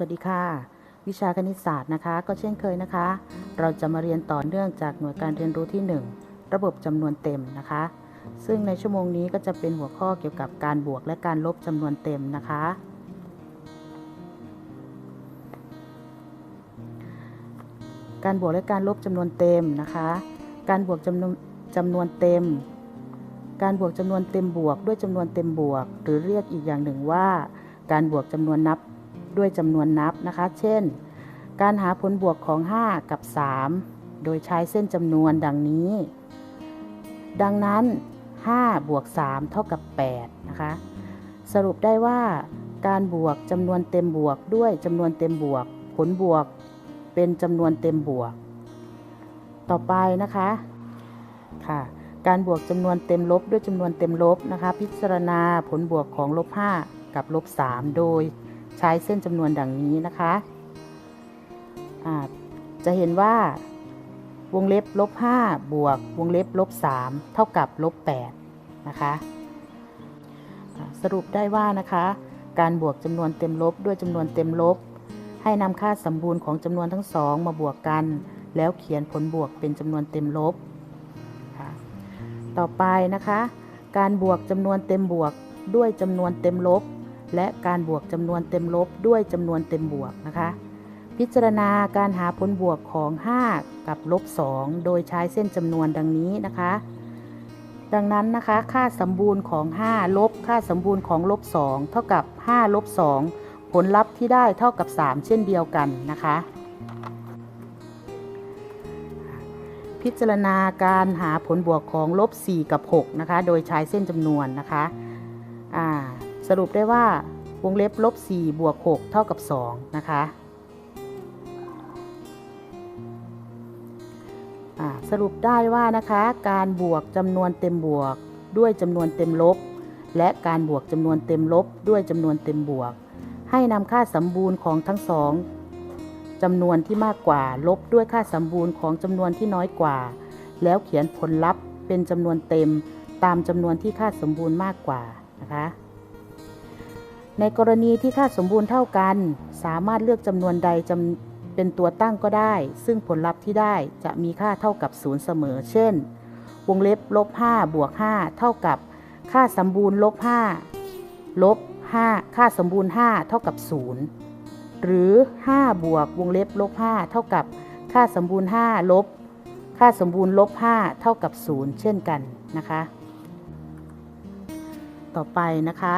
สวัสดีค่ะ วิชาคณิตศาสตร์นะคะ ก็เช่นเคยนะคะ เราจะมาเรียนต่อเนื่องจากหน่วยการเรียนรู้ที่ 1 ระบบจำนวนเต็มนะคะ ซึ่งในชั่วโมงนี้ก็จะเป็นหัวข้อเกี่ยวกับการบวกและการลบจำนวนเต็มนะคะ การบวกและการลบจำนวนเต็มนะคะ การบวกจำนวนจำนวนเต็ม การบวกจำนวนเต็มบวกด้วยจำนวนเต็มบวก หรือเรียกอีกอย่างหนึ่งว่า การบวกจำนวนนับ ด้วยจำนวนนับนะคะ เช่น การหาผลบวกของ 5 กับ 3 โดยใช้เส้นจำนวนดังนี้ ดังนั้น 5 บวก 3 เท่ากับ 8 นะคะ สรุปได้ว่าการบวกจำนวนเต็มบวกด้วยจำนวนเต็มบวก ผลบวกเป็นจำนวนเต็มบวก ต่อไปนะคะค่ะการบวกจำนวนเต็มลบด้วยจำนวนเต็มลบนะคะ พิจารณาผลบวกของลบ5กับลบ3โดย ใช้เส้นจำนวนดังนี้นะคะอ่าจะเห็นว่าวงเล็บลบ5บวกวงเล็บลบ3เท่ากับลบ8นะคะสรุปได้ว่านะคะ การบวกจำนวนเต็มลบด้วยจำนวนเต็มลบ ให้นำค่าสมบูรณ์ของจำนวนทั้งสองมาบวกกัน แล้วเขียนผลบวกเป็นจำนวนเต็มลบ ต่อไปนะคะ การบวกจำนวนเต็มบวกด้วยจำนวนเต็มลบ และการบวกจำนวนเต็มลบด้วยจำนวนเต็มบวกนะคะ พิจารณาการหาผลบวกของ 5 กับลบ 2 โดยใช้เส้นจำนวนดังนี้นะคะ ดังนั้นนะคะ ค่าสมบูรณ์ของ 5 ลบ ค่าสมบูรณ์ของลบ 2 เท่ากับ 5 ลบ 2 ผลลัพธ์ที่ได้เท่ากับ 3 เช่นเดียวกันนะคะพิจารณาการหาผลบวกของลบ 4 กับ 6 นะคะ โดยใช้เส้นจำนวนนะคะอ่า สรุปได้ว่าวงเล็บลบ4บวก6เท่ากับ 2 นะคะสรุปได้ว่านะคะการบวกจำนวนเต็มบวกด้วยจำนวนเต็มลบ และการบวกจำนวนเต็มลบด้วยจำนวนเต็มบวก ให้นำค่าสมบูรณ์ของทั้งสองจำนวนที่มากกว่าลบด้วยค่าสมบูรณ์ของจำนวนที่น้อยกว่า แล้วเขียนผลลัพธ์เป็นจำนวนเต็มตามจำนวนที่ค่าสมบูรณ์มากกว่านะคะ ในกรณีที่ค่าสมบูรณ์เท่ากัน สามารถเลือกจำนวนใดจำเป็นตัวตั้งก็ได้ ซึ่งผลลัพธ์ที่ได้จะมีค่าเท่ากับศูนย์เสมอ เช่น วงเล็บลบ5บวก5เท่ากับ ค่าสมบูรณ์ลบ5ลบ5ค่าสมบูรณ์ 5 เท่ากับ 0 หรือ 5 บวกวงเล็บลบ5เท่ากับ ค่าสมบูรณ์5ลบ ค่าสมบูรณ์ลบ5เท่ากับ 0 เช่นกันนะคะ ต่อไปนะคะ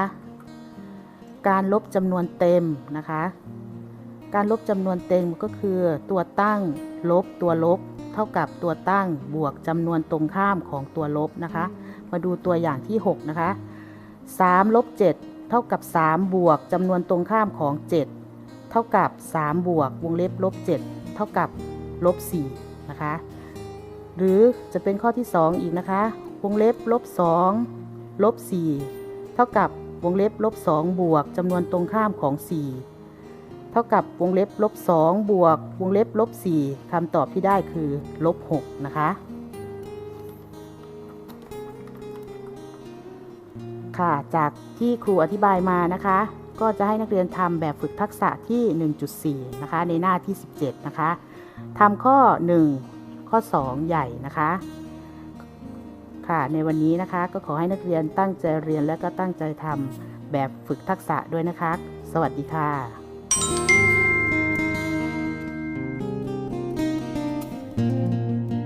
การลบจำนวนเต็มนะคะ การลบจำนวนเต็มก็คือ ตัวตั้งลบตัวลบ เท่ากับตัวตั้งบวกจำนวนตรงข้ามของตัวลบนะคะ มาดูตัวอย่างที่ 6 นะคะ3ลบ7เท่ากับ 3 บวกจำนวนตรงข้ามของ 7 เท่ากับ 3 บวกวงเล็บลบ 7 เท่ากับลบ4นะคะ หรือจะเป็นข้อที่ 2 อีกนะคะ วงเล็บลบ2ลบ4เท่ากับ วงเล็บลบ2บวกจำนวนตรงข้ามของ 4 เท่ากับวงเล็บลบ2บวกวงเล็บลบ4คำตอบที่ได้คือลบ6นะคะ ค่ะจากที่ครูอธิบายมานะคะ ก็จะให้นักเรียนทำแบบฝึกทักษะที่ 1.4 นะคะ ในหน้าที่ 17 นะคะทำข้อ 1 ข้อ 2 ใหญ่นะคะ ค่ะ ในวันนี้นะคะก็ขอให้นักเรียนตั้งใจเรียนและก็ตั้งใจทำแบบฝึกทักษะด้วยนะคะ สวัสดีค่ะ